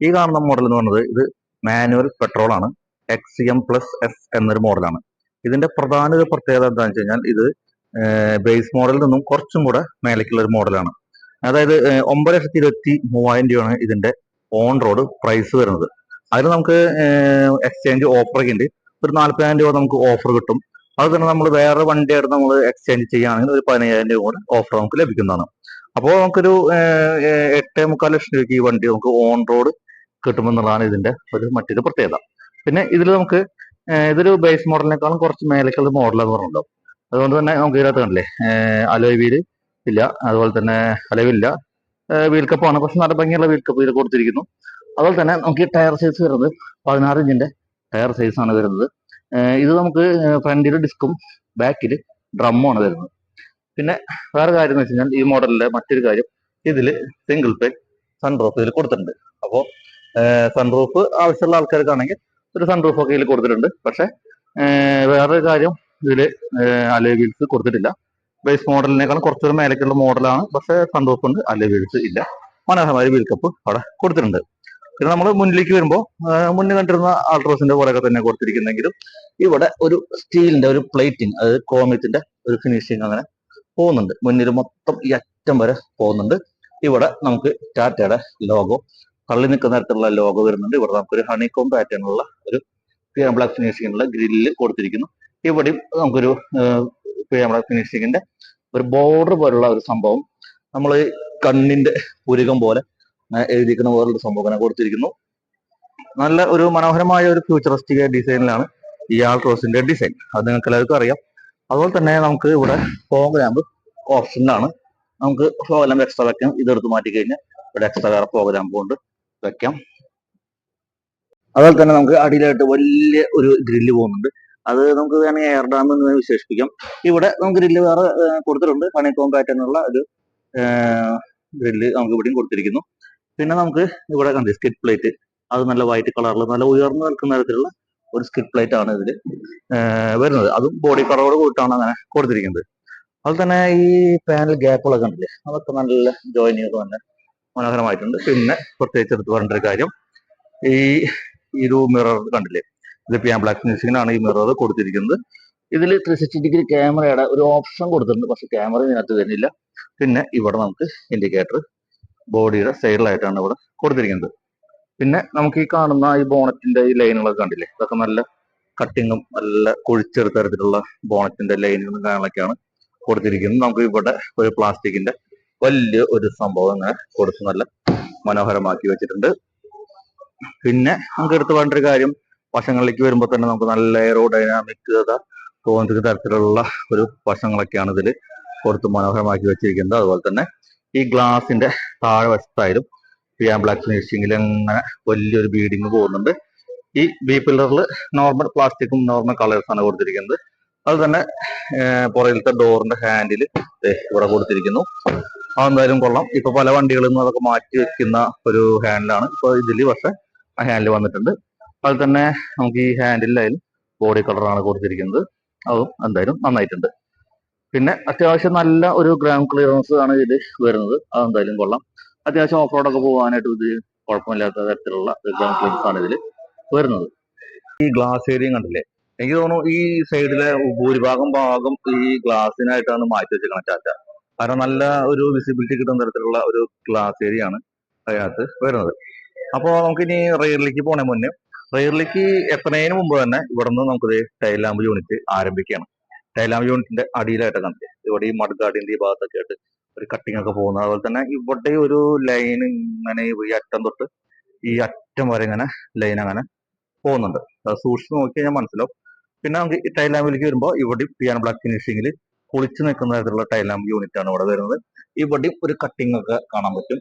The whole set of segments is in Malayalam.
ഈ കാണുന്ന മോഡൽ എന്ന് പറയുന്നത് ഇത് മാനുവൽ പെട്രോൾ ആണ്. എക്സ് എം പ്ലസ് എസ് എന്നൊരു മോഡലാണ് ഇതിന്റെ പ്രധാന ഒരു പ്രത്യേകത എന്താണെന്ന് വെച്ച് കഴിഞ്ഞാൽ ഇത് ബേസ് മോഡലിൽ നിന്നും കുറച്ചും കൂടെ മേലേക്കുള്ള ഒരു മോഡലാണ് അതായത് ഒമ്പത് ലക്ഷത്തി ഇരുപത്തി മൂവായിരം രൂപയാണ് ഇതിന്റെ ഓൺ റോഡ് പ്രൈസ് വരുന്നത്. അതിൽ നമുക്ക് എക്സ്ചേഞ്ച് ഓഫർ ഒക്കെ ഉണ്ട്. ഒരു നാല്പതിനായിരം രൂപ നമുക്ക് ഓഫർ കിട്ടും. അത് തന്നെ നമ്മൾ വേറെ വണ്ടിയായിട്ട് നമ്മൾ എക്സ്ചേഞ്ച് ചെയ്യുകയാണെങ്കിൽ ഒരു പതിനയ്യായിരം രൂപ കൂടെ ഓഫർ നമുക്ക് ലഭിക്കുന്നതാണ്. അപ്പോൾ നമുക്കൊരു എട്ടേ മുക്കാൽ ലക്ഷം രൂപയ്ക്ക് ഈ വണ്ടി നമുക്ക് ഓൺ റോഡ് കിട്ടുമെന്നുള്ളതാണ് ഇതിന്റെ ഒരു മറ്റൊരു പ്രത്യേകത. പിന്നെ ഇതിൽ നമുക്ക് ഇതൊരു ബേസ് മോഡലിനേക്കാളും കുറച്ച് മേലേക്കുള്ള മോഡലാന്ന് പറഞ്ഞല്ലോ അതുകൊണ്ട് തന്നെ നമുക്ക് ഇതിനകത്ത് കണ്ടില്ലേ അലോയ് വീൽ ഇല്ല അതുപോലെ തന്നെ അലവില്ല വീൽ കപ്പാണ് പക്ഷെ നല്ല ഭംഗിയുള്ള വീൽ കപ്പ് ഇതിൽ കൊടുത്തിരിക്കുന്നു. അതുപോലെ തന്നെ നമുക്ക് ഈ ടയർ സൈസ് വരുന്നത് പതിനാറ് ഇഞ്ചിന്റെ ടയർ സൈസ് ആണ് വരുന്നത്. ഇത് നമുക്ക് ഫ്രണ്ടിൽ ഡിസ്കും ബാക്കിൽ ഡ്രമ്മുമാണ് വരുന്നത്. പിന്നെ വേറെ കാര്യം എന്ന് വെച്ച് കഴിഞ്ഞാൽ ഈ മോഡലിലെ മറ്റൊരു കാര്യം ഇതിൽ സിംഗിൾ പേ സൺറൂഫ് ഇതിൽ കൊടുത്തിട്ടുണ്ട്. അപ്പോൾ സൺറൂഫ് ആവശ്യമുള്ള ആൾക്കാർക്കാണെങ്കിൽ ഒരു സൺറൂഫ് ഒക്കെ ഇതിൽ കൊടുത്തിട്ടുണ്ട്. പക്ഷേ വേറൊരു കാര്യം ഇതിൽ അലേ വീൽസ് കൊടുത്തിട്ടില്ല. ബേസ് മോഡലിനേക്കാളും കുറച്ചുകൂടെ മേലേക്കുള്ള മോഡലാണ് പക്ഷേ സൺറൂഫ് ഉണ്ട് അലേ വീൽസ് ഇല്ല. മനോഹരമായ വീൽ കപ്പ് അവിടെ കൊടുത്തിട്ടുണ്ട്. പിന്നെ നമ്മൾ മുന്നിലേക്ക് വരുമ്പോൾ മുന്നിൽ കണ്ടിരുന്ന ആൾട്രോസിന്റെ പോലെയൊക്കെ തന്നെ കൊടുത്തിരിക്കുന്നെങ്കിലും ഇവിടെ ഒരു സ്റ്റീലിന്റെ ഒരു പ്ലേറ്റിങ് അതായത് ക്രോമിയത്തിന്റെ ഒരു ഫിനിഷിങ് അങ്ങനെ പോകുന്നുണ്ട്. മുന്നിൽ മൊത്തം ഈ അറ്റം വരെ പോകുന്നുണ്ട്. ഇവിടെ നമുക്ക് ടാറ്റയുടെ ലോഗോ തള്ളി നിൽക്കുന്ന തരത്തിലുള്ള ലോഗോ വരുന്നുണ്ട്. ഇവിടെ നമുക്കൊരു ഹണിക്കോം പാറ്റേൺ ഉള്ള ഒരു ബ്ലാക്ക് ഫിനിഷിങ്ങിനുള്ള ഗ്രില്ല് കൊടുത്തിരിക്കുന്നു. ഇവിടെയും നമുക്കൊരു ബ്ലാക്ക് ഫിനിഷിങ്ങിന്റെ ഒരു ബോർഡർ പോലുള്ള ഒരു സംഭവം നമ്മൾ കണ്ണിന്റെ പുരുകം പോലെ എഴുതിയിരിക്കുന്ന പോലുള്ള സംഭവം കൊടുത്തിരിക്കുന്നു. നല്ല ഒരു മനോഹരമായ ഒരു ഫ്യൂച്ചറിസ്റ്റിക് ഡിസൈനിലാണ് ഈ ആൾട്രോസിന്റെ ഡിസൈൻ അത് നിങ്ങൾക്ക് എല്ലാവർക്കും അറിയാം. അതുപോലെ തന്നെ നമുക്ക് ഇവിടെ ഓപ്ഷൻ ഓപ്ഷനിലാണ് നമുക്ക് പ്രോഗ്രാം എക്സ്ട്രാ വെക്കാം. ഇതെടുത്ത് മാറ്റി കഴിഞ്ഞാൽ ഇവിടെ എക്സ്ട്രാ വേറെ പ്രോഗ്രാം കൊണ്ട് വെക്കാം. അതുപോലെ തന്നെ നമുക്ക് അടിയിലായിട്ട് വലിയ ഒരു ഗ്രില്ല് പോകുന്നുണ്ട്. അത് നമുക്ക് വേണമെങ്കിൽ എയർ ഡാം എന്ന് വിശേഷിപ്പിക്കാം. ഇവിടെ നമുക്ക് ഗ്രില്ല് വേറെ കൊടുത്തിട്ടുണ്ട്. പണി പാറ്റേൺ എന്നുള്ള ഒരു ഗ്രില്ല് നമുക്ക് ഇവിടെയും കൊടുത്തിരിക്കുന്നു. പിന്നെ നമുക്ക് ഇവിടെ കണ്ടി സ്കിറ്റ് പ്ലേറ്റ് അത് നല്ല വൈറ്റ് കളറിൽ നല്ല ഉയർന്നു നിൽക്കുന്ന തരത്തിലുള്ള ഒരു സ്ക്രിപ്റ്റ് പ്ലേറ്റ് ആണ് ഇതിൽ വരുന്നത്. അതും ബോഡി കളറോട് കൂട്ടാണ് അങ്ങനെ കൊടുത്തിരിക്കുന്നത്. അതുപോലെ തന്നെ ഈ പാനൽ ഗ്യാപ്പുകളൊക്കെ ഉണ്ടല്ലേ അതൊക്കെ നല്ല ജോയിനിങ് ഒക്കെ തന്നെ മനോഹരമായിട്ടുണ്ട്. പിന്നെ പ്രത്യേകിച്ച് എടുത്ത് പറയേണ്ട ഒരു കാര്യം ഈ ഒരു മിറർ കണ്ടില്ലേ? ഇതിപ്പോൾ ഞാൻ ബ്ലാക്ക് ഫിനിഷിങ്ങിനാണ് ഈ മിറർ കൊടുത്തിരിക്കുന്നത്. ഇതിൽ ത്രീ സിക്സ്റ്റി ഡിഗ്രി ക്യാമറയുടെ ഒരു ഓപ്ഷൻ കൊടുത്തിട്ടുണ്ട് പക്ഷെ ക്യാമറ ഇതിനകത്ത് വരുന്നില്ല. പിന്നെ ഇവിടെ നമുക്ക് ഇൻഡിക്കേറ്റർ ബോഡിയുടെ സൈഡിലായിട്ടാണ് ഇവിടെ കൊടുത്തിരിക്കുന്നത്. പിന്നെ നമുക്ക് ഈ കാണുന്ന ഈ ബോണറ്റിന്റെ ഈ ലൈനുകളൊക്കെ കണ്ടില്ലേ? ഇതൊക്കെ നല്ല കട്ടിങ്ങും നല്ല കുഴിച്ചെടുത്ത തരത്തിലുള്ള ബോണറ്റിന്റെ ലൈനുകളും കാര്യങ്ങളൊക്കെയാണ് കൊടുത്തിരിക്കുന്നത്. നമുക്ക് ഇവിടെ ഒരു പ്ലാസ്റ്റിക്കിന്റെ വലിയ ഒരു സംഭവം ഇങ്ങനെ കൊടുത്ത് നല്ല മനോഹരമാക്കി വെച്ചിട്ടുണ്ട്. പിന്നെ നമുക്ക് എടുത്തു വേണ്ട ഒരു കാര്യം വശങ്ങളിലേക്ക് വരുമ്പോൾ തന്നെ നമുക്ക് നല്ല എയറോഡൈനാമിക് തോന്നുന്ന തരത്തിലുള്ള ഒരു വശങ്ങളൊക്കെയാണ് ഇതിൽ കൊടുത്ത് മനോഹരമാക്കി വെച്ചിരിക്കുന്നത്. അതുപോലെ തന്നെ ഈ ഗ്ലാസിന്റെ താഴെ വശത്തായാലും പിയാൻ ബ്ലാക്ക് ഫിനിഷിങ്ങിൽ അങ്ങനെ വലിയൊരു ബീഡിങ് പോകുന്നുണ്ട്. ഈ ബി പില്ലറിൽ നോർമൽ പ്ലാസ്റ്റിക്കും നോർമൽ കളേഴ്സാണ് കൊടുത്തിരിക്കുന്നത്. അത് തന്നെ പുറകിലത്തെ ഡോറിന്റെ ഹാൻഡിൽ ഇവിടെ കൊടുത്തിരിക്കുന്നു. അതെന്തായാലും കൊള്ളാം. ഇപ്പൊ പല വണ്ടികളിൽ നിന്നും അതൊക്കെ മാറ്റി വെക്കുന്ന ഒരു ഹാൻഡിലാണ് ഇപ്പൊ ഇതിൽ പക്ഷെ ആ ഹാൻഡിൽ വന്നിട്ടുണ്ട്. അതിൽ തന്നെ നമുക്ക് ഈ ഹാൻഡിലായാലും ബോഡി കളറാണ് കൊടുത്തിരിക്കുന്നത്. അതും എന്തായാലും നന്നായിട്ടുണ്ട്. പിന്നെ അത്യാവശ്യം നല്ല ഒരു ഗ്രാം ക്ലിയറൻസ് ആണ് ഇതിൽ വരുന്നത്. അതെന്തായാലും കൊള്ളാം. അത്യാവശ്യം ഓഫ് റോഡൊക്കെ പോകാനായിട്ട് ഇത് കുഴപ്പമില്ലാത്ത തരത്തിലുള്ള ആണ് ഇതിൽ വരുന്നത്. ഈ ഗ്ലാസ് ഏരിയ കണ്ടില്ലേ? എനിക്ക് തോന്നുന്നു ഈ സൈഡിലെ ഭൂരിഭാഗം ഭാഗം ഈ ഗ്ലാസിനായിട്ടാണ് മാറ്റി വെച്ചേക്കണം ടാറ്റ കാരണം നല്ല ഒരു വിസിബിലിറ്റി കിട്ടുന്ന തരത്തിലുള്ള ഒരു ഗ്ലാസ് ഏരിയ ആണ് അതിനകത്ത് വരുന്നത്. അപ്പോൾ നമുക്കിനി റെയറിലേക്ക് പോണേ മുന്നേ. റെയറിലേക്ക് എത്തുന്നതിന് മുമ്പ് തന്നെ ഇവിടെ നിന്ന് നമുക്ക് ടൈൽ ലാമ്പ് യൂണിറ്റ് ആരംഭിക്കുകയാണ്. ടൈൽ ലാമ്പ് യൂണിറ്റിന്റെ അടിയിലായിട്ട് കണ്ടില്ലേ? ഇവിടെ ഈ മഡ്ഗാർഡിന്റെ ഈ ഭാഗത്തൊക്കെ ആയിട്ട് ഒരു കട്ടിംഗ് ഒക്കെ പോകുന്നത്. അതുപോലെ തന്നെ ഇവിടെ ഒരു ലൈൻ ഇങ്ങനെ ഈ അറ്റം തൊട്ട് ഈ അറ്റം വരെ ഇങ്ങനെ ലൈൻ അങ്ങനെ പോകുന്നുണ്ട്. അത് സൂക്ഷിച്ച് നോക്കി കഴിഞ്ഞാൽ മനസ്സിലാവും. പിന്നെ നമുക്ക് ഈ ടൈൽ ലാമ്പിലേക്ക് വരുമ്പോൾ ഇവിടെ പിയാൻ ബ്ലാക്ക് ഫിനിഷിങ്ങിൽ കുളിച്ച് നിൽക്കുന്ന തരത്തിലുള്ള ടൈൽ ലാമ്പ് യൂണിറ്റ് ആണ് ഇവിടെ വരുന്നത്. ഇവിടെയും ഒരു കട്ടിംഗ് ഒക്കെ കാണാൻ പറ്റും.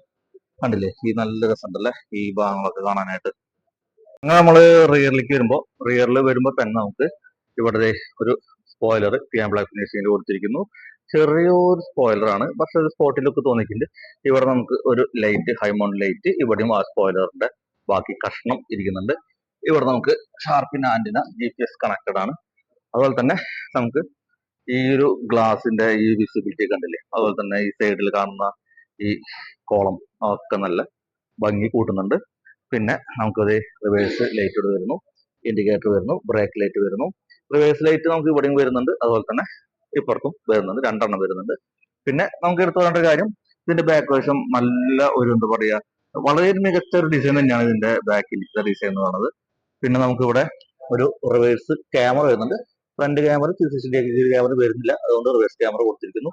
കണ്ടില്ലേ? ഈ നല്ല രസമുണ്ടല്ലേ? ഈ ഭാഗങ്ങളൊക്കെ കാണാനായിട്ട്. അങ്ങനെ നമ്മൾ റിയറിലേക്ക് വരുമ്പോൾ റിയറിൽ വരുമ്പോൾ തന്നെ നമുക്ക് ഇവിടെ ഒരു സ്പോയിലർ പിയാൻ ബ്ലാക്ക് ഫിനിഷിങ്ങിൽ കൊടുത്തിരിക്കുന്നു. ചെറിയൊരു സ്പോയിലർ ആണ്. പക്ഷെ ഒരു സ്പോട്ടിലൊക്കെ തോന്നിക്കുന്നുണ്ട് ഇവിടെ നമുക്ക് ഒരു ലൈറ്റ് ഹൈമൗണ്ട് ലൈറ്റ് ഇവിടെയും ആ സ്പോയിലറിന്റെ ബാക്കി കഷ്ണം ഇരിക്കുന്നുണ്ട്. ഇവിടെ നമുക്ക് shark fin antenna G P S connected ആണ്. അതുപോലെ തന്നെ നമുക്ക് ഈ ഒരു ഗ്ലാസിന്റെ ഈ വിസിബിലിറ്റി കണ്ടില്ലേ? അതുപോലെ തന്നെ ഈ സൈഡിൽ കാണുന്ന ഈ കോളം ഒക്കെ നല്ല ഭംഗി കൂട്ടുന്നുണ്ട്. പിന്നെ നമുക്കത് റിവേഴ്സ് ലൈറ്റ് ഇവിടെ വരുന്നു. ഇൻഡിക്കേറ്റർ വരുന്നു. ബ്രേക്ക് ലൈറ്റ് വരുന്നു. റിവേഴ്സ് ലൈറ്റ് നമുക്ക് ഇവിടെയും വരുന്നുണ്ട്. അതുപോലെ തന്നെ ഇപ്പുറത്തും വരുന്നുണ്ട് രണ്ടെണ്ണം വരുന്നുണ്ട്. പിന്നെ നമുക്ക് എടുത്തു പറയേണ്ട കാര്യം ഇതിന്റെ ബാക്ക് വശം നല്ല ഒരു എന്താ പറയാ വളരെ മികച്ച ഒരു ഡിസൈൻ തന്നെയാണ് ഇതിന്റെ ബാക്കിൽ ഡിസൈൻ എന്ന് പറയുന്നത്. പിന്നെ നമുക്ക് ഇവിടെ ഒരു റിവേഴ്സ് ക്യാമറ വരുന്നുണ്ട്. ഫ്രണ്ട് ക്യാമറ ക്യാമറ വരുന്നില്ല. അതുകൊണ്ട് റിവേഴ്സ് ക്യാമറ കൊടുത്തിരിക്കുന്നു.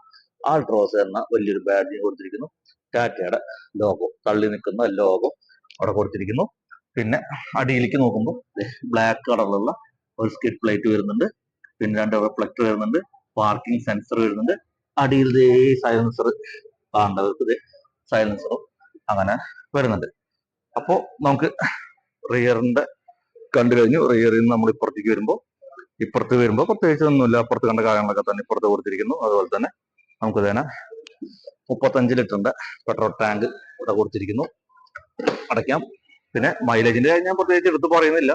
ആൾട്രോസ് എന്ന വലിയൊരു ബാഡ്ജ് കൊടുത്തിരിക്കുന്നു. ടാറ്റയുടെ ലോഗോ തള്ളി നിൽക്കുന്ന ലോഗോ അവിടെ കൊടുത്തിരിക്കുന്നു. പിന്നെ അടിയിലേക്ക് നോക്കുമ്പോൾ ബ്ലാക്ക് കളറിലുള്ള ഒരു സ്കിഡ് പ്ലേറ്റ് വരുന്നുണ്ട്. പിന്നെ രണ്ട് റിഫ്ലക്ടർ വരുന്നുണ്ട്. പാർക്കിംഗ് സെൻസർ വരുന്നുണ്ട്. അടിയിൽ ദേ സൈലൻസർ കാണേണ്ടവർക്ക് സൈലൻസറും അങ്ങനെ വരുന്നുണ്ട്. അപ്പോ നമുക്ക് റിയറിന്റെ കണ്ടു കഴിഞ്ഞു. റിയറിൽ നിന്ന് നമ്മൾ ഇപ്പുറത്തേക്ക് വരുമ്പോൾ ഇപ്പുറത്ത് വരുമ്പോൾ പ്രത്യേകിച്ച് ഒന്നുമില്ല. അപ്പുറത്ത് കണ്ട കാര്യങ്ങളൊക്കെ തന്നെ ഇപ്പുറത്ത് കൊടുത്തിരിക്കുന്നു. അതുപോലെ തന്നെ നമുക്ക് തന്നെ മുപ്പത്തഞ്ച് ലിറ്ററിന്റെ പെട്രോൾ ടാങ്ക് ഇവിടെ കൊടുത്തിരിക്കുന്നു. അടയ്ക്കാം. പിന്നെ മൈലേജിന്റെ കാര്യം ഞാൻ പ്രത്യേകിച്ച് എടുത്ത് പറയുന്നില്ല.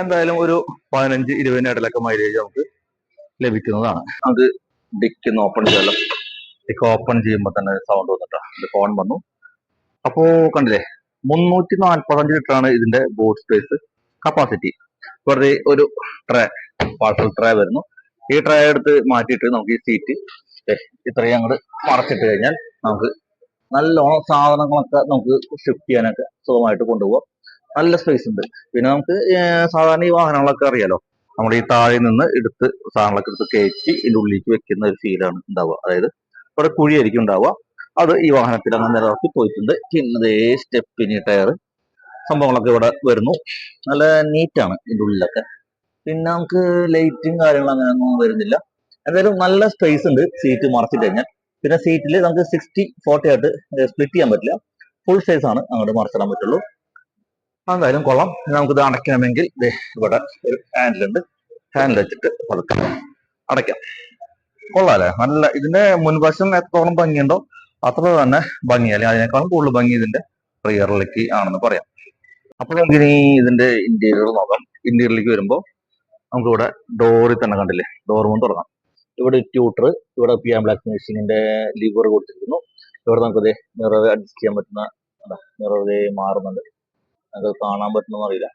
എന്തായാലും ഒരു പതിനഞ്ച് ഇരുപതിന് ഇടയിലൊക്കെ മൈലേജ് നമുക്ക് ലഭിക്കുന്നതാണ്. അത് ഡിക്ക് ഓപ്പൺ ചെയ്യാലോ ഡിക്ക് ഓപ്പൺ ചെയ്യുമ്പോൾ തന്നെ സൗണ്ട് വന്നിട്ടാ. ഇത് ഫോൺ വന്നു. അപ്പോ കണ്ടില്ലേ മുന്നൂറ്റി നാൽപ്പത്തഞ്ച് ലിറ്റർ ആണ് ഇതിന്റെ ബോർഡ് സ്പേസ് കപ്പാസിറ്റി വെറുതെ ഒരു ട്രേ പാർസൽ ട്രേ വരുന്നു. ഈ ട്രേ എടുത്ത് മാറ്റിയിട്ട് നമുക്ക് ഈ സീറ്റ് ഇത്രയും അങ്ങോട്ട് മറച്ചിട്ട് കഴിഞ്ഞാൽ നമുക്ക് നല്ലോണം സാധനങ്ങളൊക്കെ നമുക്ക് ഷിഫ്റ്റ് ചെയ്യാനൊക്കെ സുഖമായിട്ട് കൊണ്ടുപോകാം നല്ല സ്പേസ് ഉണ്ട്. പിന്നെ നമുക്ക് സാധാരണ ഈ വാഹനങ്ങളൊക്കെ അറിയാലോ? നമ്മൾ ഈ താഴെ നിന്ന് എടുത്ത് സാധനങ്ങളൊക്കെ എടുത്ത് കയറ്റി ഇതിന്റെ ഉള്ളിലേക്ക് വെക്കുന്ന ഒരു ഫീലാണ് ഉണ്ടാവുക. അതായത് കുറെ കുഴിയായിരിക്കും ഉണ്ടാവുക. അത് ഈ വാഹനത്തിൽ അങ്ങനെ നിലനിർത്തി പോയിട്ടുണ്ട്. പിന്നെ സ്റ്റെപ്പിനി ടയർ സംഭവങ്ങളൊക്കെ ഇവിടെ വരുന്നു. നല്ല നീറ്റാണ് ഇതിന്റെ ഉള്ളിലൊക്കെ. പിന്നെ നമുക്ക് ലൈറ്റും കാര്യങ്ങളും അങ്ങനെയൊന്നും വരുന്നില്ല. എന്തായാലും നല്ല സ്പേസ് ഉണ്ട് സീറ്റ് മറച്ചിട്ട് കഴിഞ്ഞാൽ. പിന്നെ സീറ്റിൽ നമുക്ക് സിക്സ്റ്റി ഫോർട്ടി ആയിട്ട് സ്പ്ലിറ്റ് ചെയ്യാൻ പറ്റില്ല. ഫുൾ സൈസ് ആണ് അങ്ങോട്ട് മറച്ചിടാൻ പറ്റുള്ളൂ. എന്തായാലും കൊള്ളാം. നമുക്കിത് അടയ്ക്കണമെങ്കിൽ ഇവിടെ ഒരു ഹാൻഡിലുണ്ട് ഹാൻഡിൽ വെച്ചിട്ട് പതുക്കെ അടയ്ക്കാം. കൊള്ളാല്ലേ? നല്ല ഇതിന്റെ മുൻവശം എത്രത്തോളം ഭംഗിയുണ്ടോ അത്ര തന്നെ ഭംഗി അല്ലെ? അതിനേക്കാളും കൂടുതൽ ഭംഗി ഇതിന്റെ റിയറിലേക്ക് ആണെന്ന് പറയാം. അപ്പൊ നമുക്ക് ഇനി ഇതിന്റെ ഇന്റീരിയർ നോക്കാം. ഇന്റീരിയറിലേക്ക് വരുമ്പോൾ നമുക്ക് ഇവിടെ ഡോറിൽ തന്നെ കണ്ടില്ലേ? ഡോർ കൊണ്ട് തുടങ്ങാം ഇവിടെ ട്യൂട്ടർ ഇവിടെ പി ആം ബ്ലാക്ക് മെഷീനിന്റെ ലിവർ കൊടുത്തിരിക്കുന്നു. ഇവിടെ നമുക്ക് മിറർ അഡ്ജസ്റ്റ് ചെയ്യാൻ പറ്റുന്ന മിറർ മാറുന്നുണ്ട്. നമുക്ക് കാണാൻ പറ്റുന്ന അറിയില്ല.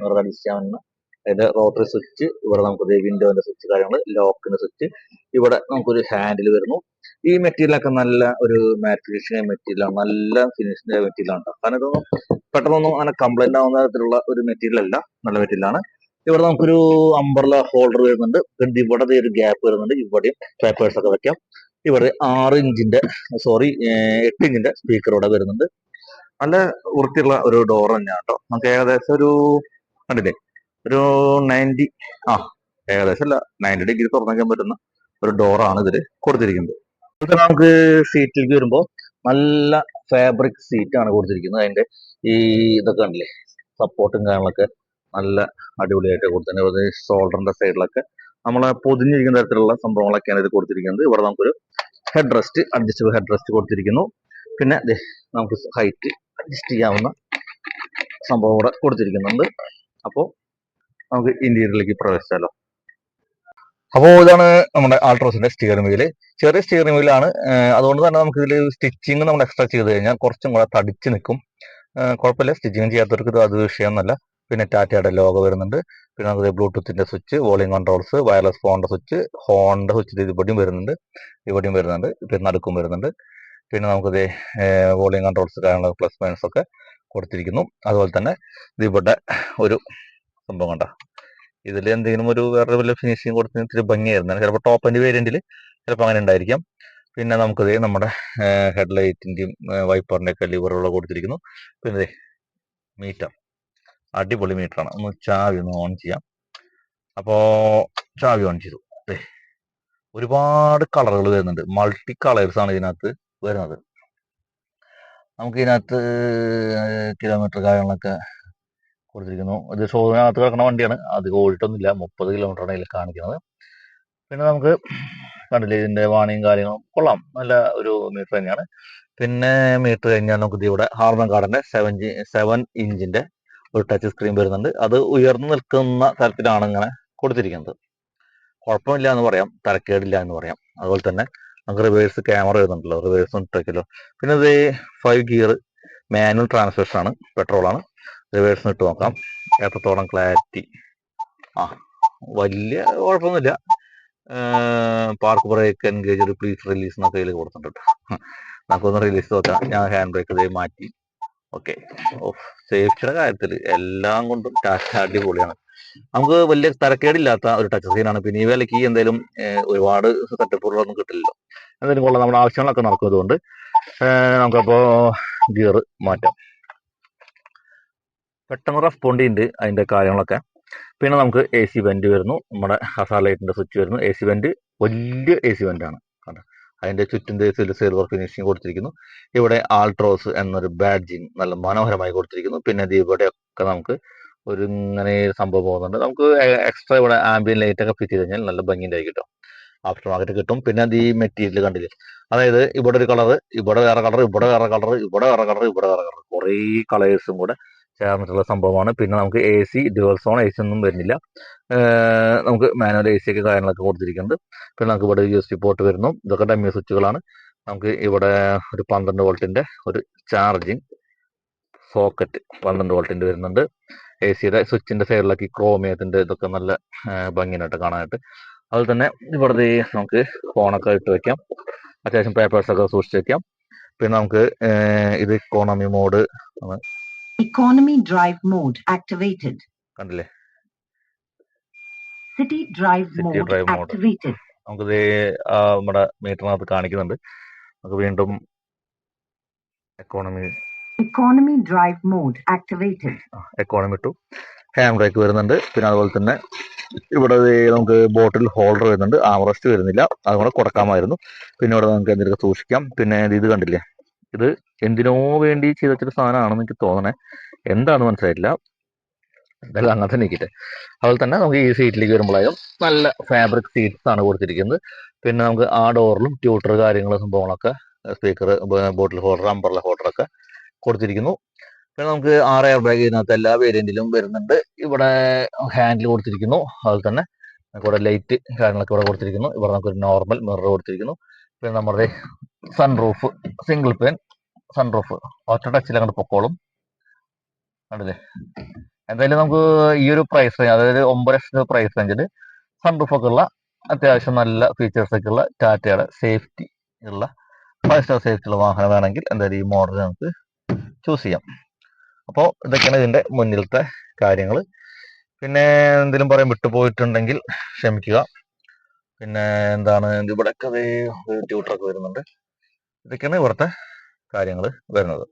മിറർ അഡ്ജസ്റ്റ് ചെയ്യാൻ പറ്റുന്ന അതിന്റെ റോട്ടറി സ്വിച്ച് ഇവിടെ നമുക്ക് വിൻഡോന്റെ സ്വിച്ച് കാര്യങ്ങൾ ലോക്കിന്റെ സ്വിച്ച് ഇവിടെ നമുക്കൊരു ഹാൻഡിൽ വരുന്നു. ഈ മെറ്റീരിയലൊക്കെ നല്ല ഒരു മാറ്റ് മെറ്റീരിയലാണ് നല്ല ഫിനിഷിന്റെ മെറ്റീരിയലാണ് കാരണം ഇതൊന്നും പെട്ടെന്നൊന്നും അങ്ങനെ കംപ്ലൈന്റ് ആവുന്ന തരത്തിലുള്ള ഒരു മെറ്റീരിയൽ അല്ല. നല്ല മെറ്റീരിയലാണ് ഇവിടെ നമുക്കൊരു അംബർല ഹോൾഡർ വരുന്നുണ്ട്. ഇവിടെ ഒരു ഗ്യാപ്പ് വരുന്നുണ്ട്. ഇവിടെയും പേപ്പേഴ്സ് ഒക്കെ വെക്കാം. ഇവിടെ ആറ് ഇഞ്ചിന്റെ സോറി എട്ട് ഇഞ്ചിന്റെ സ്പീക്കർ ഇവിടെ വരുന്നുണ്ട്. നല്ല വൃത്തിയുള്ള ഒരു ഡോർ തന്നെയാണ് കേട്ടോ. നമുക്ക് ഏകദേശം ഒരു കണ്ടില്ലേ? ഒരു നയന്റി ആ ഏകദേശം അല്ല നയന്റി ഡിഗ്രി തുറന്നേക്കാൻ പറ്റുന്ന ഒരു ഡോറാണ് ഇതിൽ കൊടുത്തിരിക്കുന്നത്. ഇത് നമുക്ക് സീറ്റിലേക്ക് വരുമ്പോൾ നല്ല ഫാബ്രിക് സീറ്റാണ് കൊടുത്തിരിക്കുന്നത്. അതിന്റെ ഈ ഇതൊക്കെ ഉണ്ടല്ലേ സപ്പോർട്ടും കാര്യങ്ങളൊക്കെ നല്ല അടിപൊളിയായിട്ട് കൊടുത്തിട്ടുണ്ട്. ഷോൾഡറിന്റെ സൈഡിലൊക്കെ നമ്മൾ പൊതിഞ്ഞിരിക്കുന്ന തരത്തിലുള്ള സംഭവങ്ങളൊക്കെയാണ് ഇത് കൊടുത്തിരിക്കുന്നത്. ഇവിടെ നമുക്കൊരു head rest adjustable head rest കൊടുത്തിരിക്കുന്നു. പിന്നെ നമുക്ക് ഹൈറ്റ് അഡ്ജസ്റ്റ് ചെയ്യാവുന്ന സംഭവം കൂടെ കൊടുത്തിരിക്കുന്നുണ്ട്. അപ്പോൾ നമുക്ക് ഇന്റീരിയറിലേക്ക് പ്രവേശിച്ചാലോ? അപ്പോൾ ഇതാണ് നമ്മുടെ ആൾട്രോസിന്റെ സ്റ്റിയറിംഗ് വീൽ ചെറിയ സ്റ്റിയറിംഗ് വീലാണ് അതുകൊണ്ട് തന്നെ നമുക്ക് ഇതിൽ സ്റ്റിച്ചിങ് നമ്മൾ എക്സ്ട്രാ ചെയ്ത് കഴിഞ്ഞാൽ കുറച്ചും കൂടെ തടിച്ച് നിൽക്കും കുഴപ്പമില്ല. സ്റ്റിച്ചിങ് ചെയ്യാത്തവർക്ക് അത് വിഷയമൊന്നുമല്ല. പിന്നെ ടാറ്റയുടെ ലോഗോ വരുന്നുണ്ട്. പിന്നെ നമുക്ക് ബ്ലൂടൂത്തിന്റെ സ്വിച്ച് വോളിംഗ് കൺട്രോൾസ് വയർലെസ് ഫോണിന്റെ സ്വിച്ച് ഹോണിന്റെ സ്വിച്ച് ഇവിടെയും വരുന്നുണ്ട്. ഇവിടെയും വരുന്നുണ്ട്. പിന്നെ നടുക്കും വരുന്നുണ്ട്. പിന്നെ നമുക്കിത് വോളിംഗ് കൺട്രോൾസ് കാര്യങ്ങൾ പ്ലസ് മൈനസ് ഒക്കെ കൊടുത്തിരിക്കുന്നു. അതുപോലെ തന്നെ ഇത് ഇവിടെ ഒരു സംഭവം കണ്ട? ഇതിൽ എന്തെങ്കിലും ഒരു വേറെ വല്ല ഫിനിഷിങ് കൊടുത്ത് ഇത്തിരി ഭംഗിയായിരുന്നു. ചിലപ്പോൾ ടോപ്പ് ആൻഡ് വേരിയന്റിൽ ചിലപ്പോൾ അങ്ങനെ ഉണ്ടായിരിക്കാം. പിന്നെ നമുക്കത് നമ്മുടെ ഹെഡ് വൈപ്പറിന്റെ ഒക്കെ ലിവറുകൾ കൊടുത്തിരിക്കുന്നു. പിന്നെ മീറ്റർ അടിപൊളി മീറ്ററാണ് ഒന്ന് ചാവി ഒന്ന് ഓൺ ചെയ്യാം. അപ്പോ ചാവി ഓൺ ചെയ്തു. ദേ, ഒരുപാട് കളറുകൾ വരുന്നുണ്ട്. മൾട്ടി കളേഴ്സ് ആണ് ഇതിനകത്ത് വരുന്നത്. നമുക്ക് ഇതിനകത്ത് കിലോമീറ്റർ കാര്യങ്ങളൊക്കെ കൊടുത്തിരിക്കുന്നു. ഇത് ഷോറൂമിനകത്ത് കിടക്കുന്ന വണ്ടിയാണ്. അധികം ഓടിട്ടൊന്നുമില്ല മുപ്പത് കിലോമീറ്ററാണ് ഇതിൽ കാണിക്കുന്നത്. പിന്നെ നമുക്ക് കണ്ടില്ലേ ഇതിന്റെ വാണിയും കാര്യങ്ങളും കൊള്ളാം. നല്ല ഒരു മീറ്റർ തന്നെയാണ്. പിന്നെ മീറ്റർ കഴിഞ്ഞാൽ നമുക്ക് ഇവിടെ ഹാർമൻ കാർഡിന്റെ സെവൻ ജി സെവൻ ഇഞ്ചിന്റെ ഒരു ടച്ച് സ്ക്രീൻ വരുന്നുണ്ട്. അത് ഉയർന്നു നിൽക്കുന്ന തരത്തിലാണ് ഇങ്ങനെ കൊടുത്തിരിക്കുന്നത്. കുഴപ്പമില്ല എന്ന് പറയാം. തരക്കേടില്ല എന്ന് പറയാം. അതുപോലെ തന്നെ നമുക്ക് റിവേഴ്സ് ക്യാമറ വരുന്നുണ്ടല്ലോ. റിവേഴ്സ് ഇട്ടേക്കല്ലോ പിന്നെ ഇത് ഫൈവ് ഗിയർ മാനുവൽ ട്രാൻസ്മിഷൻ ആണ്. പെട്രോൾ ആണ് റിവേഴ്സിന് ഇട്ട് നോക്കാം. എത്രത്തോളം ക്ലാരിറ്റി ആ വലിയ കുഴപ്പമൊന്നുമില്ല. Park brake engage please release എന്നൊക്കെ ഇതിൽ കൊടുത്തിട്ടുണ്ട്. നമുക്കൊന്ന് റിലീസ് നോക്കാം. ഞാൻ ഹാൻഡ് ബ്രേക്ക് ഇതേ മാറ്റി. ഓക്കെ സേഫ്റ്റിയുടെ കാര്യത്തിൽ എല്ലാം കൊണ്ടും ടാറ്റ അടിപൊളിയാണ്. നമുക്ക് വലിയ തരക്കേടില്ലാത്ത ഒരു ടച്ച് സീനാണ് പിന്നെ ഈ വിലക്ക് എന്തെങ്കിലും ഒരുപാട് സെറ്റപ്പുകളൊന്നും കിട്ടില്ലല്ലോ. എന്തെങ്കിലും കൊള്ളാം. നമ്മുടെ ആവശ്യങ്ങളൊക്കെ നടക്കുന്നതുകൊണ്ട് നമുക്കപ്പോൾ നമുക്കപ്പോ ഗിയർ മാറ്റാം. പെട്ടെന്ന് റെസ്പോണ്ട് ചെയ്യുന്നുണ്ട് അതിന്റെ കാര്യങ്ങളൊക്കെ. പിന്നെ നമുക്ക് എ സി വെന്റ് വരുന്നു. നമ്മുടെ ഹസാർ ലൈറ്റിന്റെ സ്വിച്ച് വരുന്നു. എ സി വെന്റ് വലിയ എ സി വെന്റ് ആണ്. കണ്ടോ അതിന്റെ വർക്ക് സിൽവർ ഫിനിഷിങ് കൊടുത്തിരിക്കുന്നു. ഇവിടെ ആൾട്രോസ് എന്നൊരു ബാഡ്ജിങ് നല്ല മനോഹരമായി കൊടുത്തിരിക്കുന്നു. പിന്നെ ഇത് ഇവിടെയൊക്കെ നമുക്ക് ഒരു ഇങ്ങനെ സംഭവം പോകുന്നുണ്ട്. നമുക്ക് എക്സ്ട്രാ ഇവിടെ ആംബിയൻ ലൈറ്റ് ഒക്കെ ഫിറ്റ് ചെയ്ത് കഴിഞ്ഞാൽ നല്ല ഭംഗിന്റെ ആയി കിട്ടും. ആഫ്റ്റർ മാർക്കറ്റ് കിട്ടും. പിന്നെ അത് ഈ മെറ്റീരിയൽ കണ്ടില്ലേ? അതായത് ഇവിടെ ഒരു കളർ ഇവിടെ വേറെ കളർ ഇവിടെ വേറെ കളർ ഇവിടെ വേറെ കളർ ഇവിടെ വേറെ കളർ കുറേ കളേഴ്സും കൂടെ ചേർന്നിട്ടുള്ള സംഭവമാണ്. പിന്നെ നമുക്ക് A C dual zone A C ഒന്നും വരുന്നില്ല. നമുക്ക് മാനുവൽ എ സി ഒക്കെ കാര്യങ്ങളൊക്കെ കൊടുത്തിരിക്കുന്നുണ്ട്. പിന്നെ നമുക്ക് ഇവിടെ യു എസ് ബി പോർട്ട് വരുന്നു. ഇതൊക്കെ ഡമ്മി സ്വിച്ചുകളാണ്. നമുക്ക് ഇവിടെ ഒരു പന്ത്രണ്ട് വോൾട്ടിന്റെ ഒരു ചാർജിങ് സോക്കറ്റ് പന്ത്രണ്ട് വോൾട്ടിന്റെ വരുന്നുണ്ട്. എ സിയുടെ സ്വിച്ചിന്റെ സൈഡിലൊക്കെ ക്രോമിയത്തിന്റെ ഇതൊക്കെ നല്ല ഭംഗിയായിട്ട് കാണാനായിട്ട്. അതുപോലെ തന്നെ ഇവിടെ നമുക്ക് ഫോണൊക്കെ ഇട്ട് വെക്കാം. അത്യാവശ്യം പേപ്പേഴ്സൊക്കെ സൂക്ഷിച്ച് വെക്കാം. പിന്നെ നമുക്ക് ഇത് economy mode Economy drive mode activated. കണ്ടില്ലേ? സിറ്റി ഡ്രൈവ് മോഡ് ആക്ടിവേറ്റഡ് നമുക്ക് mode. activated. നമുക്കിത് ആ നമ്മുടെ മീറ്ററിനകത്ത് കാണിക്കുന്നുണ്ട്. നമുക്ക് വീണ്ടും economy Economy drive mode activated economy ഇട്ടു ഹാൻഡ് ബ്രേക്ക് വരുന്നുണ്ട്. പിന്നെ അതുപോലെ തന്നെ ഇവിടെ ദേ നമുക്ക് ബോട്ടിൽ ഹോൾഡർ വരുന്നുണ്ട്. ആമറസ്റ്റ് വരുന്നില്ല. അതുകൂടെ കൊടുക്കാമായിരുന്നു. പിന്നെ ഇവിടെ നമുക്ക് എന്തെങ്കിലും സൂക്ഷിക്കാം. പിന്നെ ഇത് കണ്ടില്ലേ? ഇത് എന്തിനോ വേണ്ടി ചെയ്ത വെച്ചൊരു സാധനമാണെന്ന് എനിക്ക് തോന്നണേ. എന്താണെന്ന് മനസ്സിലായില്ല എന്തായാലും അങ്ങനെ തന്നെ ഇരിക്കട്ടെ. അതുപോലെ തന്നെ നമുക്ക് ഈ സീറ്റിലേക്ക് വരുമ്പോഴായാലും നല്ല ഫാബ്രിക് സീറ്റ്സ് ആണ് കൊടുത്തിരിക്കുന്നത്. പിന്നെ നമുക്ക് ആ ഡോറിലും ട്യൂട്ടർ കാര്യങ്ങൾ സംഭവങ്ങളൊക്കെ speaker bottle holder umbrella holder ഒക്കെ കൊടുത്തിരിക്കുന്നു. പിന്നെ നമുക്ക് ആറ് എയർ ബാഗ് ഇതിനകത്ത് എല്ലാ വേരിയന്റിലും വരുന്നുണ്ട്. ഇവിടെ ഹാൻഡിൽ കൊടുത്തിരിക്കുന്നു. അതുപോലെ തന്നെ ഇവിടെ ലൈറ്റ് കാര്യങ്ങളൊക്കെ ഇവിടെ കൊടുത്തിരിക്കുന്നു. ഇവിടെ നമുക്ക് ഒരു നോർമൽ മിറർ കൊടുത്തിരിക്കുന്നു. പിന്നെ നമ്മുടെ സൺറൂഫ് സിംഗിൾ പെൻ സൺറൂഫ് ഒറ്റ ടച്ചിൽ അങ്ങോട്ട് പൊക്കോളും. കണ്ടില്ലേ? എന്തായാലും നമുക്ക് ഈ ഒരു പ്രൈസ് റേഞ്ച് അതായത് ഒമ്പത് ലക്ഷം രൂപ പ്രൈസ് റേഞ്ചിൽ സൺറൂഫ് ഒക്കെ ഉള്ള അത്യാവശ്യം നല്ല ഫീച്ചേഴ്സ് ഒക്കെ ഉള്ള ടാറ്റയുടെ സേഫ്റ്റി ഉള്ള ഫൈവ് സ്റ്റാർ സേഫ്റ്റി ഉള്ള വാഹനം വേണമെങ്കിൽ എന്തായാലും ഈ മോഡൽ നമുക്ക് ചൂസ് ചെയ്യാം. അപ്പോൾ ഇതൊക്കെയാണ് ഇതിന്റെ മുന്നിലത്തെ കാര്യങ്ങൾ പിന്നെ എന്തെങ്കിലും പറയാൻ വിട്ടുപോയിട്ടുണ്ടെങ്കിൽ ക്ഷമിക്കുക. പിന്നെ എന്താണ് ഇവിടെയൊക്കെ ട്യൂട്ടറൊക്കെ വരുന്നുണ്ട്. ഇതൊക്കെയാണ് ഇവിടുത്തെ കാര്യങ്ങൾ വരുന്നത്.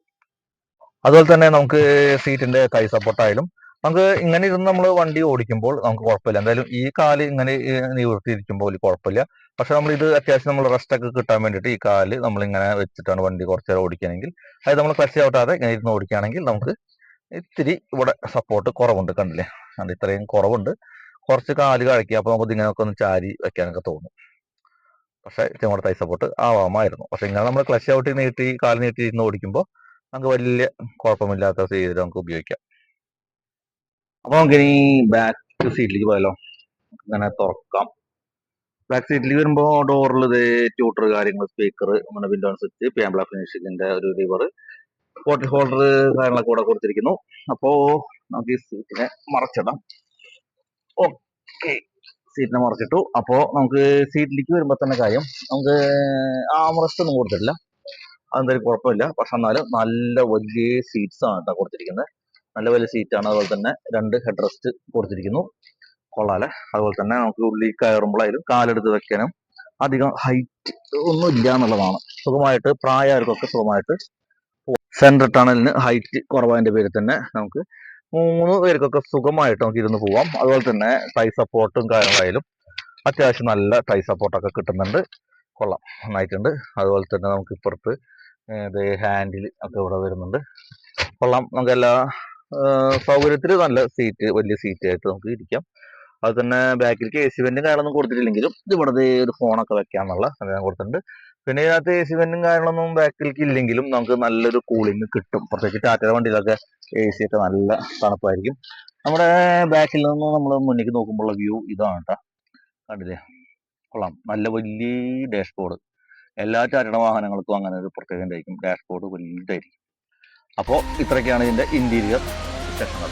അതുപോലെ തന്നെ നമുക്ക് സീറ്റിന്റെ കൈ സപ്പോർട്ടായാലും നമുക്ക് ഇങ്ങനെ ഇരുന്ന് നമ്മൾ വണ്ടി ഓടിക്കുമ്പോൾ നമുക്ക് കുഴപ്പമില്ല. എന്തായാലും ഈ കാൽ ഇങ്ങനെ നിവർത്തിയിരിക്കുമ്പോൾ കുഴപ്പമില്ല. പക്ഷെ നമ്മൾ ഇത് അത്യാവശ്യം നമ്മൾ റെസ്റ്റ് ഒക്കെ കിട്ടാൻ വേണ്ടിയിട്ട് ഈ കാൽ നമ്മൾ ഇങ്ങനെ വെച്ചിട്ടാണ് വണ്ടി കുറച്ച് നേരം ഓടിക്കുകയാണെങ്കിൽ അത് നമ്മൾ ക്ലച്ച് ഔട്ടാതെ ഇങ്ങനെ ഇരുന്ന് ഓടിക്കുകയാണെങ്കിൽ നമുക്ക് ഇത്തിരി ഇവിടെ സപ്പോർട്ട് കുറവുണ്ട് കണ്ടില്ലേ? അത് ഇത്രയും കുറവുണ്ട്. കുറച്ച് കാൽ കഴിക്കുക അപ്പൊ നമുക്ക് ഇങ്ങനെയൊക്കെ ഒന്ന് ചാരി വെക്കാനൊക്കെ തോന്നും. പക്ഷെ കൂടെ തൈ സപ്പോർട്ട് ആവാമായിരുന്നു. പക്ഷെ ഇങ്ങനെ നമ്മൾ ക്ലച്ച് ഔട്ട് നീട്ടി കാൽ നീട്ടി ഇരുന്ന് ഓടിക്കുമ്പോൾ നമുക്ക് വലിയ കുഴപ്പമില്ലാത്ത രീതിയിൽ നമുക്ക് ഉപയോഗിക്കാം. അപ്പോൾ നമുക്ക് ഇനി ബാക്ക് സീറ്റിലേക്ക് പോയാലോ? ഇങ്ങനെ തുറക്കാം. ബാക്ക് സീറ്റിൽ വരുമ്പോ ഡോറിൽ ഇത് ട്യൂട്ടർ കാര്യങ്ങൾ സ്പീക്കർ അങ്ങനെ വിൻഡോ സ്വിച്ച് പിയാംബ്ല ഫിനിഷിങ്ങിന്റെ ഒരു റിവർ ബോട്ടിൽ ഹോൾഡർ കാര്യങ്ങളൊക്കെ കൂടെ കൊടുത്തിരിക്കുന്നു. അപ്പോൾ നമുക്ക് ഈ സീറ്റിനെ മറച്ചിടാം. ഓക്കെ സീറ്റിനെ മറച്ചിട്ടു. അപ്പോ നമുക്ക് സീറ്റിലേക്ക് വരുമ്പോൾ തന്നെ കാര്യം നമുക്ക് ആമറസ്റ്റ് ഒന്നും കൊടുത്തിട്ടില്ല. അതെന്തായാലും കുഴപ്പമില്ല. പക്ഷെ എന്നാലും നല്ല വലിയ സീറ്റ്സ് ആണ് കേട്ടോ കൊടുത്തിരിക്കുന്നത് നല്ല വലിയ സീറ്റാണ് അതുപോലെ തന്നെ രണ്ട് ഹെഡ് റെസ്റ്റ് കൊടുത്തിരിക്കുന്നു. കൊള്ളാലെ. അതുപോലെ തന്നെ നമുക്ക് ഉള്ളിൽ കയറുമ്പോഴായാലും കാലെടുത്ത് വെക്കാനും അധികം ഹൈറ്റ് ഒന്നും ഇല്ല എന്നുള്ളതാണ്. സുഖമായിട്ട് പ്രായമായവർക്കൊക്കെ സുഖമായിട്ട് സെൻട്രൽ ടണലിന് ഹൈറ്റ് കുറവായതിന്റെ പേരിൽ തന്നെ നമുക്ക് മൂന്ന് പേർക്കൊക്കെ സുഖമായിട്ട് നമുക്ക് ഇരുന്ന് പോവാം. അതുപോലെ തന്നെ ടൈ സപ്പോർട്ടും കാര്യങ്ങളായാലും അത്യാവശ്യം നല്ല ടൈ സപ്പോർട്ടൊക്കെ കിട്ടുന്നുണ്ട്. കൊള്ളാം. നന്നായിട്ടുണ്ട്. അതുപോലെ തന്നെ നമുക്ക് ഇപ്പുറത്ത് ഇത് ഹാൻഡിൽ ഒക്കെ ഇവിടെ വരുന്നുണ്ട്. കൊള്ളാം. നമുക്ക് എല്ലാ സൗകര്യത്തിൽ നല്ല സീറ്റ് വലിയ സീറ്റ് ആയിട്ട് നമുക്ക് ഇരിക്കാം. അത് തന്നെ ബാക്കിലേക്ക് എ സി വെന്റും കാര്യമൊന്നും കൊടുത്തിട്ടില്ലെങ്കിലും ഇവിടെ ഒരു ഫോണൊക്കെ വെക്കാന്നുള്ള സംവിധാനം കൊടുത്തിട്ടുണ്ട്. പിന്നെ ഇതിനകത്ത് എ സി വെന്റും കാര്യങ്ങളൊന്നും ബാക്കിലേക്ക് ഇല്ലെങ്കിലും നമുക്ക് നല്ലൊരു കൂളിംഗ് കിട്ടും. പ്രത്യേകിച്ച് ടാറ്റയുടെ വണ്ടിയിലൊക്കെ എ സി ഒക്കെ നല്ല തണുപ്പായിരിക്കും. നമ്മുടെ ബാക്കിൽ നിന്ന് നമ്മൾ മുന്നേക്ക് നോക്കുമ്പോഴുള്ള വ്യൂ ഇതാണ് കേട്ടോ കണ്ടില്ലേ? കൊള്ളാം. നല്ല വലിയ ഡാഷ്ബോർഡ് എല്ലാ ടാറ്റയുടെ വാഹനങ്ങൾക്കും അങ്ങനെ ഒരു പ്രത്യേകം ഉണ്ടായിരിക്കും. ഡാഷ്ബോർഡ് വലുതായിരിക്കും. അപ്പോൾ ഇത്രയൊക്കെയാണ് ഇതിന്റെ ഇന്റീരിയർ വിശേഷങ്ങൾ.